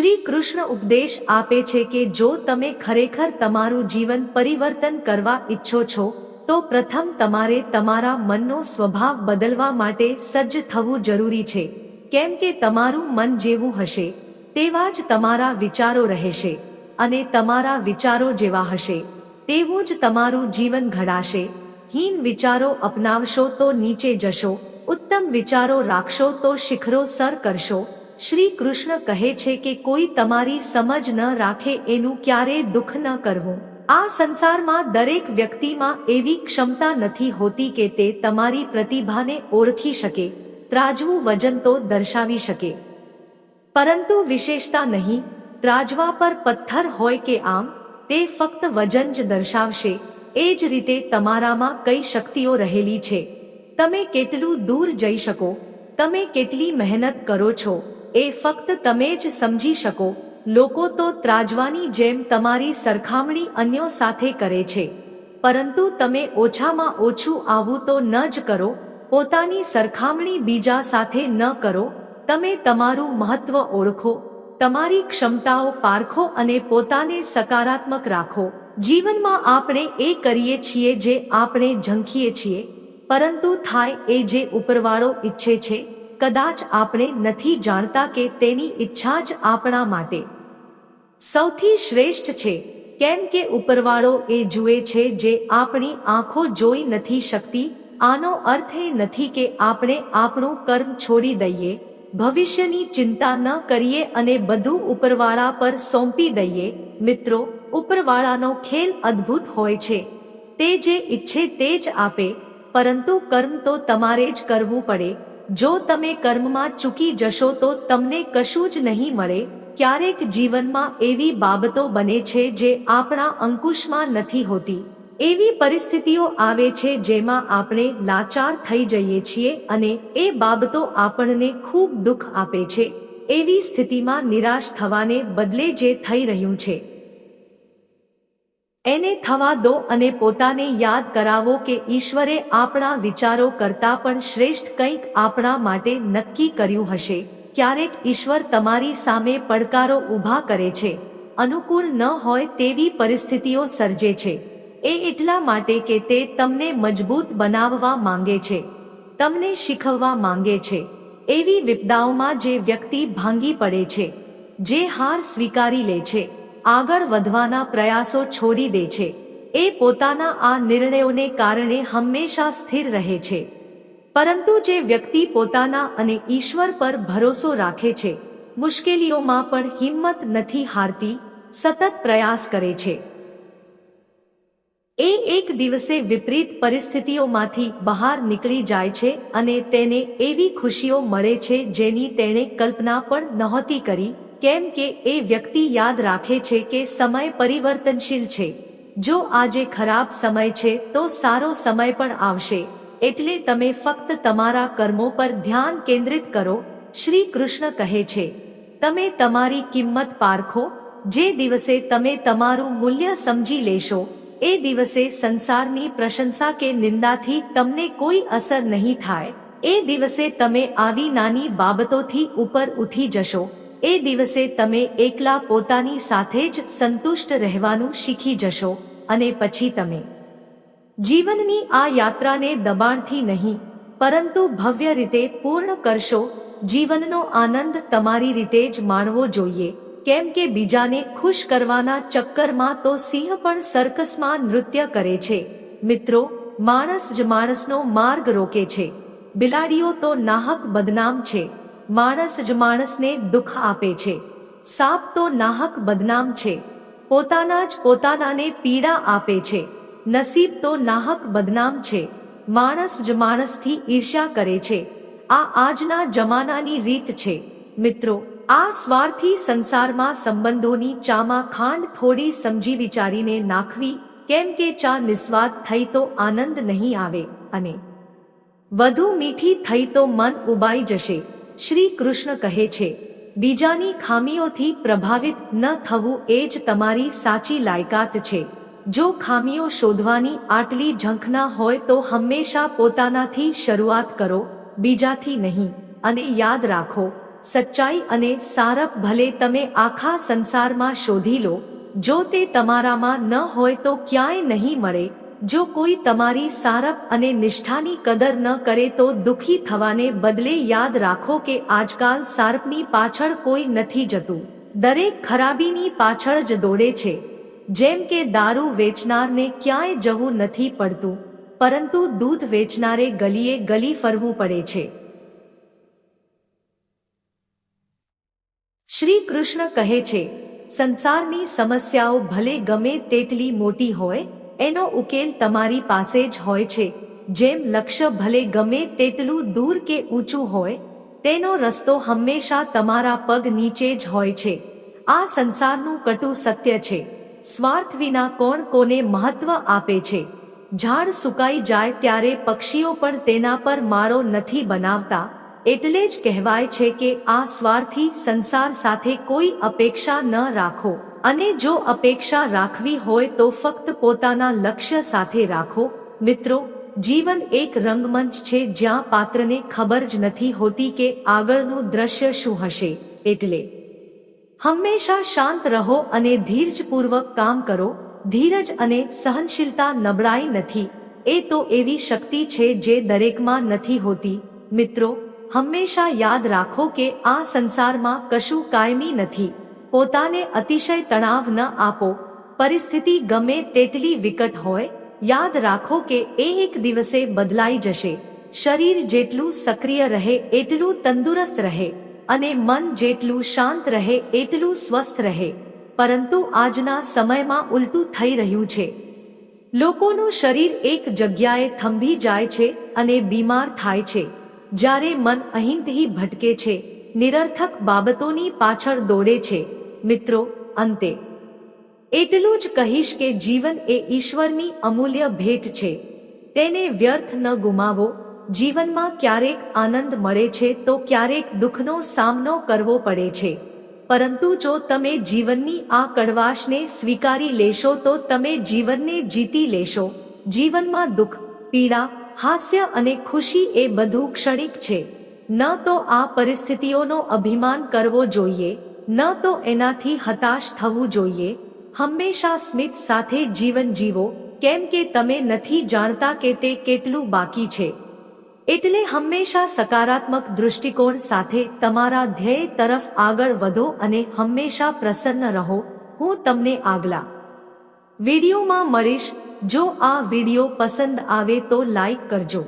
શ્રી કૃષ્ણ ઉપદેશ આપે છે કે જો તમે ખરેખર તમારું જીવન પરિવર્તન કરવા ઈચ્છો છો, તો પ્રથમ તમારે તમારા મનનો સ્વભાવ બદલવા માટે સજ્જ થવું જરૂરી છે. કેમ કે તમારું મન જેવું હશે, તેવા જ તમારા વિચારો રહેશે અને તમારા વિચારો જેવા હશે. તેવું જ તમારું જીવન ઘડાશે. હીન વિચારો અપનાવશો તો નીચે જશો, ઉત્તમ વિચારો રાખશો તો શિખરો સર કરશો. શ્રી કૃષ્ણ કહે છે કે કોઈ તમારી સમજ ન રાખે એનું ક્યારેય દુઃખ ન કરવું. આ સંસારમાં દરેક વ્યક્તિમાં એવી ક્ષમતા નથી હોતી કે તે તમારી પ્રતિભાને ઓળખી શકે, ત્રાજવું વજન તો દર્શાવી શકે. પરંતુ વિશેષતા નહીં, ત્રાજવા પર પથ્થર હોય કે આમ, તે ફક્ત વજન જ દર્શાવશે, એ જ રીતે તમારામાં કઈ શક્તિઓ રહેલી છે. તમે કેટલું દૂર જઈ શકો, તમે કેટલી મહેનત કરો છો. એ ફક્ત તમે જ સમજી શકો. લોકો તો ત્રાજવાની જેમ તમારી સરખામણી અન્યો સાથે કરે છે. પરંતુ તમે ઓછામાં ઓછું આવું તો ન જ કરો. પોતાની સરખામણી બીજા સાથે ન કરો. તમે તમારું મહત્વ ઓળખો. તમારી ક્ષમતાઓ પારખો અને પોતાને સકારાત્મક રાખો. જીવનમાં આપણે એ કરીએ છીએ જે આપણે ઝંખીએ છીએ. પરંતુ થાય એ જે ઉપરવાળો ઈચ્છે છે. કદાચ આપણે નથી જાણતા કે તેની ઈચ્છા જ આપણા માટે સૌથી શ્રેષ્ઠ છે, કેમ કે ઉપરવાળો એ જુએ છે જે આપણી આંખો જોઈ નથી શકતી, આનો અર્થ એ નથી કે આપણે આપણું કર્મ છોડી દઈએ, ભવિષ્યની ચિંતા ન કરીએ અને બધું ઉપરવાળા પર સોંપી દઈએ. મિત્રો, ઉપરવાળાનો ખેલ અદ્ભુત હોય છે, તે જે ઈચ્છે તે જ આપે, પરંતુ કર્મ તો તમારે જ કરવું પડે જો તમે કર્મમાં ચૂકી જશો તો તમને કશું જ નહીં મળે. ક્યારેક જીવનમાં એવી બાબતો બને છે જે આપણા અંકુશમાં નથી હોતી. એવી પરિસ્થિતિઓ આવે છે જેમાં આપણે લાચાર થઈ જઈએ છીએ અને એ બાબતો આપણને ખૂબ દુઃખ આપે છે. એવી સ્થિતિમાં નિરાશ થવાને બદલે જે થઈ રહ્યું છે એને થવા દો અને પોતાને યાદ કરાવો કે ઈશ્વરે આપણા વિચારો કરતા પણ શ્રેષ્ઠ કંઈક આપણા માટે નક્કી કર્યું હશે. ક્યારેક ઈશ્વર તમારી સામે પડકારો ઊભા કરે છે. અનુકૂળ ન હોય તેવી પરિસ્થિતિઓ સર્જે છે. એ એટલા માટે કે તે તમને મજબૂત બનાવવા માંગે છે. તમને શીખવવા માંગે છે. એવી વિપદાઓમાં જે વ્યક્તિ ભાંગી પડે છે, જે હાર સ્વીકારી લે છે. આગળ વધવાના પ્રયાસો છોડી દે છે. એ પોતાના આ નિર્ણયોને કારણે હંમેશા સ્થિર રહે છે. પરંતુ જે વ્યક્તિ પોતાના અને ઈશ્વર પર ભરોસો રાખે છે, મુશ્કેલીઓમાં પણ હિંમત નથી હારતી, સતત પ્રયાસ કરે છે. એ એક દિવસે વિપરીત પરિસ્થિતિઓમાંથી બહાર નીકળી જાય છે અને તેને એવી ખુશીઓ મળે છે જેની તેણે કલ્પના પણ નહોતી કરી કેમ કે એ વ્યક્તિ યાદ રાખે છે કે સમય પરિવર્તનશીલ છે. જો આજે ખરાબ સમય છે, તો સારો સમય પણ આવશે. એટલે તમે ફક્ત તમારા કર્મો પર ધ્યાન કેન્દ્રિત કરો, શ્રી કૃષ્ણ કહે છે. તમે તમારી કિંમત પારખો, જે દિવસે તમે તમારું મૂલ્ય સમજી લેશો, એ દિવસે સંસારની પ્રશંસા કે નિંદાથી તમને કોઈ અસર નહીં થાય. એ દિવસે તમે આવી નાની બાબતોથી ઉપર ઉઠી જશો. એ દિવસે તમે એકલા પોતાની સાથે જ સંતુષ્ટ રહેવાનું શીખી જશો અને પછી તમે જીવનની આ યાત્રાને દબાણથી નહીં, પરંતુ ભવ્ય રીતે પૂર્ણ કરશો. જીવનનો આનંદ તમારી રીતે જ માણવો જોઈએ. કેમ કે બીજાને ખુશ કરવાના ચક્કરમાં તો સિંહ પણ સર્કસમાં નૃત્ય કરે છે. મિત્રો, માણસ જ માણસનો માર્ગ રોકે છે. બિલાડીઓ તો નાહક બદનામ છે. માણસ જ માણસને દુઃખ આપે છે. સાપ તો નાહક બદનામ છે. પોતાના જ પોતાનાને પીડા આપે છે. નસીબ તો નાહક બદનામ છે. માણસ જ માણસથી ઈર્ષ્યા કરે છે. આ આજના જમાનાની રીત છે. મિત્રો, આ સ્વાર્થી સંસારમાં સંબંધોની ચામાં ખાંડ થોડી સમજી વિચારીને નાખવી, કેમ કે ચા નિસ્વાદ થઈ તો આનંદ નહીં આવે. અને વધુ મીઠી થઈ તો મન ઉબાઈ જશે. શ્રી કૃષ્ણ કહે છે, બીજાની ખામીઓથી પ્રભાવિત ન થવું એ જ તમારી સાચી લાયકાત છે. જો ખામીઓ શોધવાની આટલી ઝંખના હોય તો હંમેશા પોતાનાથી શરૂઆત કરો, બીજાથી નહીં. અને યાદ રાખો, સચ્ચાઈ અને સારપ ભલે તમે આખા સંસારમાં શોધી લો, જો તે તમારામાં ન હોય તો ક્યાંય નહીં મળે. જો કોઈ તમારી સારપ અને નિષ્ઠાની કદર ન કરે તો દુખી થવાને બદલે યાદ રાખો કે આજકાલ સારપની પાછળ કોઈ નથી જતું. દરેક ખરાબીની પાછળ જ દોડે છે. જેમ કે દારૂ વેચનારને ક્યાંય જવું નથી પડતું, પરંતુ દૂધ વેચનારે ગલીએ ગલી ફરવું પડે છે. શ્રી કૃષ્ણ કહે છે, સંસારની સમસ્યાઓ ભલે ગમે તેટલી મોટી હોય એનો ઉકેલ તમારી પાસે જ હોય છે. જેમ લક્ષ્ય ભલે ગમે તેટલું દૂર કે ઊંચું હોય, તેનો રસ્તો હંમેશા તમારા પગ નીચે જ હોય છે. આ સંસારનું કટુ સત્ય છે. સ્વાર્થ વિના કોણ કોને મહત્વ આપે છે? ઝાડ સુકાઈ જાય ત્યારે પક્ષીઓ પણ તેના પર માળો નથી બનાવતા. એટલે જ કહેવાય છે કે આ સ્વાર્થી સંસાર સાથે કોઈ અપેક્ષા ન રાખો. અને જો અપેક્ષા રાખવી હોય તો ફક્ત પોતાના લક્ષ્ય સાથે રાખો. મિત્રો, જીવન એક રંગમંચ છે જ્યાં પાત્રને ખબર જ નથી હોતી કે આગળનું દ્રશ્ય શું હશે. એટલે હંમેશા શાંત રહો અને ધીરજપૂર્વક કામ કરો. ધીરજ અને સહનશીલતા નબળાઈ નથી. એ તો એવી શક્તિ છે જે દરેકમાં નથી હોતી. મિત્રો હંમેશા યાદ રાખો કે આ સંસારમાં કશું કાયમી નથી. પોતાને અતિશય તણાવ ન આપો. પરિસ્થિતિ ગમે તેટલી વિકટ હોય, યાદ રાખો કે એ એક દિવસે બદલાઈ જશે. શરીર જેટલું સક્રિય રહે એટલું તંદુરસ્ત રહે અને મન જેટલું શાંત રહે એટલું સ્વસ્થ રહે. પરંતુ આજના સમયમાં ઉલટું થઈ રહ્યું છે. લોકોનું શરીર એક જગ્યાએ થંભી જાય છે અને બીમાર થાય છે. જ્યારે મન અહીંથી ભટકે છે, નિરર્થક બાબતોની પાછળ દોડે છે. મિત્રો, અંતે. એટલું જ કહીશ કે જીવન એ ઈશ્વરની અમૂલ્ય ભેટ છે. તેને વ્યર્થ ન ગુમાવો. જીવનમાં ક્યારેક આનંદ મળે છે, તો ક્યારેક દુઃખનો સામનો કરવો પડે છે. પરંતુ જો તમે જીવનની આ કડવાશને સ્વીકારી લેશો, તો તમે જીવનને જીતી લેશો. જીવનમાં દુઃખ, પીડા હાસ્ય અને ખુશી એ બધું ક્ષણિક છે. ન તો આ પરિસ્થિતિઓનો અભિમાન કરવો જોઈએ, ન તો એનાથી હતાશ થવું જોઈએ. હંમેશા સ્મિત સાથે જીવન જીવો, કેમ કે તમે નથી જાણતા કે તે કેટલું બાકી છે. એટલે હંમેશા સકારાત્મક દૃષ્ટિકોણ સાથે તમારા ધ્યેય તરફ આગળ વધો અને હંમેશા પ્રસન્ન રહો. હું તમને આગલા વિડીયોમાં મળીશ. જો આ વીડિયો પસંદ આવે તો લાઈક કરજો.